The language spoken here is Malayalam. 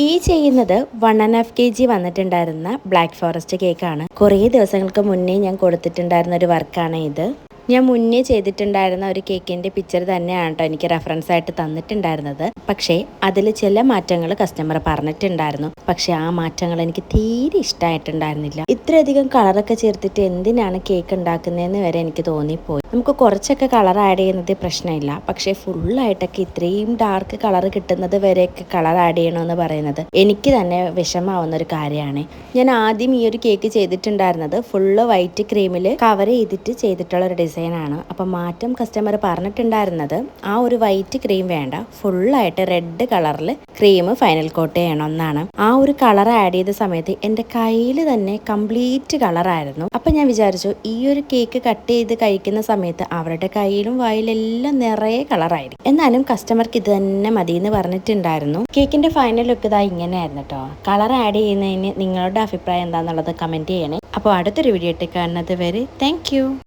ഈ ചെയ്യുന്നത് one and half K G വന്നിട്ടുണ്ടായിരുന്ന black forest കേക്കാണ് കുറേ ദിവസങ്ങൾക്ക് മുന്നേ ഞാൻ കൊടുത്തിട്ടുണ്ടായിരുന്ന ഒരു വർക്കാണ് ഇത്. ഞാൻ മുന്നേ ചെയ്തിട്ടുണ്ടായിരുന്ന ഒരു കേക്കിന്റെ പിക്ചർ തന്നെയാണ് കേട്ടോ എനിക്ക് റെഫറൻസ് ആയിട്ട് തന്നിട്ടുണ്ടായിരുന്നത്. പക്ഷേ അതിൽ ചില മാറ്റങ്ങൾ കസ്റ്റമർ പറഞ്ഞിട്ടുണ്ടായിരുന്നു. പക്ഷേ ആ മാറ്റങ്ങൾ എനിക്ക് തീരെ ഇഷ്ടമായിട്ടുണ്ടായിരുന്നില്ല ഇത്രയധികം കളറൊക്കെ ചേർത്തിട്ട് എന്തിനാണ് കേക്ക് ഉണ്ടാക്കുന്നതെന്ന് വരെ എനിക്ക് തോന്നിപ്പോയി. നമുക്ക് കുറച്ചൊക്കെ കളർ ആഡ് ചെയ്യുന്നത് പ്രശ്നമില്ല. പക്ഷേ ഫുള്ളായിട്ടൊക്കെ ഇത്രയും ഡാർക്ക് കളർ കിട്ടുന്നത് വരെയൊക്കെ കളർ ആഡ് ചെയ്യണമെന്ന് പറയുന്നത് എനിക്ക് തന്നെ വിഷമാവുന്ന ഒരു കാര്യമാണ്. ഞാൻ ആദ്യം ഈ ഒരു കേക്ക് ചെയ്തിട്ടുണ്ടായിരുന്നത് ഫുള്ള് വൈറ്റ് ക്രീമിൽ കവർ ചെയ്തിട്ട് ചെയ്തിട്ടുള്ള ഒരു ഡിസൈനാണ്. അപ്പം മാറ്റം കസ്റ്റമർ പറഞ്ഞിട്ടുണ്ടായിരുന്നത് ആ ഒരു വൈറ്റ് ക്രീം വേണ്ട. ഫുള്ളായിട്ട് റെഡ് കളറിൽ ക്രീം ഫൈനൽ കോട്ട് ചെയ്യണം എന്നാണ് ആ ഒരു കളർ ആഡ് ചെയ്ത സമയത്ത് എന്റെ കയ്യിൽ തന്നെ കംപ്ലീറ്റ് കളറായിരുന്നു അപ്പം ഞാൻ വിചാരിച്ചു ഈ ഒരു കേക്ക് കട്ട് ചെയ്ത് കഴിക്കുന്ന സമയത്ത് അവരുടെ കയ്യിലും വായിലെല്ലാം നിറയെ കളറായിരിക്കും എന്നാലും കസ്റ്റമർക്ക് ഇത് തന്നെ മതി എന്ന് പറഞ്ഞിട്ടുണ്ടായിരുന്നു കേക്കിന്റെ ഫൈനൽ ലുക്ക് ഇതാ ഇങ്ങനെയായിരുന്നു കേട്ടോ കളർ ആഡ് ചെയ്യുന്നതിന് നിങ്ങളുടെ അഭിപ്രായം എന്താണെന്നുള്ളത് കമന്റ് ചെയ്യണേ. അപ്പോൾ അടുത്തൊരു വീഡിയോ ഇട്ട് കാണുന്നത് വരെ താങ്ക്